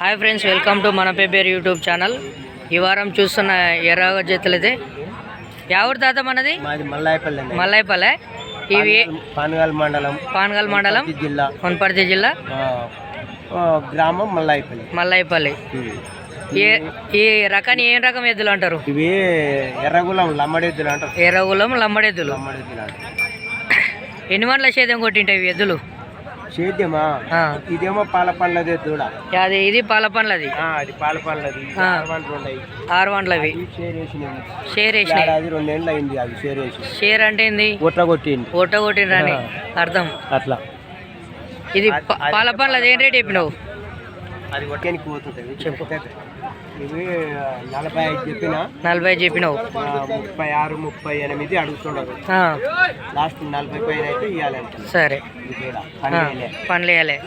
Hi friends welcome to మన paper YouTube channel. ఈ వారం చూస్తున్న ఎర్ర జతలైతే ఎవరు తాత మనది? మల్లాయపల్లి ఇవి పానగాల్ మండలం. పాన్గల్ మండలం. జిల్లా. వనపర్తి జిల్లా. గ్రామం మల్లాయపల్లి. మల్లాయపల్లి. ఏ ఈ రకాన్ని ఏం రకం ఎద్దులు అంటారు? ఇవి ఎర్రగులం లమ్మడెద్దులు అంటారు. ఎర్రగులం లమ్మడెద్దులు ఎన్ని మండల సేద్యం కొట్టింటాయి ఎద్దులు. సేద్యమా. ఇదేమో పాల పండ్లదే దూడ. అది ఇది పాల పండ్లది. అది పాల పండ్లది. ఆరు వంటలవి. షేర్ వేసినాయి. ఏడాది రెండేళ్ళు అయింది అది షేర్ వేసి. షేర్ అంటే ఏంది? గుట్ట కొట్టింది ఓట కొట్టినరని అర్థం. అట్లా. ఇది పాల పండ్లది. ఏం రేట్ చెప్పినావు? అది కొట్టేనికి పోతుంటాయి చెప్పు. ఇవి నలభై ఐదు చెప్పిన. నలభై చెప్పినావు. ముప్పై ఆరు ముప్పై ఎనిమిది అడుగుతున్నారు లాస్ట్ నలభై పైన అయితే ఇవ్వాలంటే సరే. పనులు వేయాలి.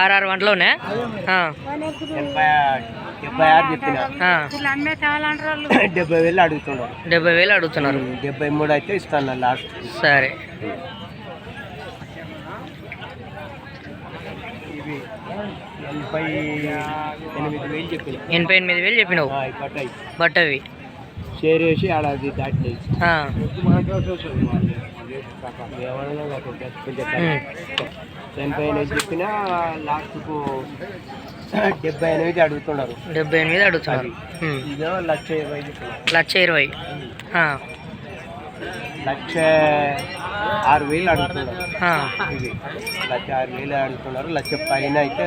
ఆర్ఆర్ వంటలోనే డెబ్బై ఆరు చెప్పిన. డెబ్బై వేలు అడుగుతున్నారు డెబ్బై వేలు అడుగుతున్నారు. డెబ్బై మూడు అయితే ఇస్తాను లాస్ట్. సరే. ఎనభై ఎనిమిది వేలు చెప్పిన ఎనభై ఎనిమిది వేలు చెప్పినావు? ఆ, ఇవి పట్టాయి బట్ అవి షేర్ వేసి ఆడది దాటినాయి. ఆ, ఏమన్నా నాకు కొంచెం ఉమ్, ఎనభై ఎనిమిది చెప్పిన లాస్ట్కు డెబ్బై ఎనిమిది అడుగుతున్నారు. డెబ్బై ఎనిమిది అడుగుతున్నారు. లక్ష ఇరవై లక్ష ఇరవై. లక్ష ఆరు వేలు అడుగుతున్నారు ఇది లక్ష ఆరు వేలు అడుగుతున్నారు లక్ష పైన అయితే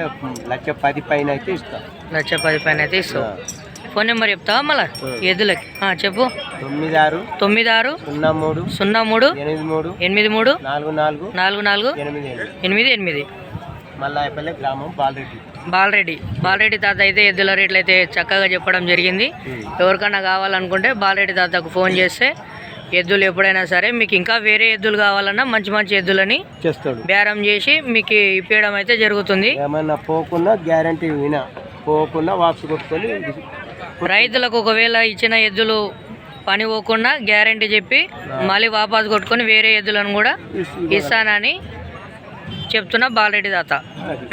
లక్ష పది పైన అయితే ఇస్తాం. లక్ష పది పైన అయితే ఇస్తావు. ఫోన్ నెంబర్ చెప్తావా మళ్ళా? ఎద్దులకి. ఆ, చెప్పు. తొమ్మిది ఆరు తొమ్మిది ఆరు సున్నా మూడు సున్నా మూడు ఎనిమిది మూడు ఎనిమిది మూడు నాలుగు నాలుగు నాలుగు నాలుగు ఎనిమిది ఎనిమిది. ఎనిమిది మల్లాయపల్లి గ్రామం బాలరెడ్డి. బాలరెడ్డి. బాలరెడ్డి తాత అయితే ఎద్దుల రేట్లు అయితే చక్కగా చెప్పడం జరిగింది. ఎవరికన్నా కావాలనుకుంటే బాలరెడ్డి తాతకు ఫోన్ చేస్తే ఎద్దులు ఎప్పుడైనా సరే మీకు ఇంకా వేరే ఎద్దులు కావాలన్నా మంచి మంచి ఎద్దులని చేస్తాడు. బేరం చేసి మీకు ఇప్పించడం అయితే జరుగుతుంది. ఏమన్నా పోకుండా గ్యారంటీ వినా. పోకుండా వాపసు కొట్టుకొని రైతులకు ఒకవేళ ఇచ్చిన ఎద్దులు పని పోకుండా గ్యారంటీ చెప్పి మళ్ళీ వాపస్ కొట్టుకొని వేరే ఎద్దులను కూడా ఇస్- ఇస్తానని చెప్తున్నా బాలరెడ్డి అది.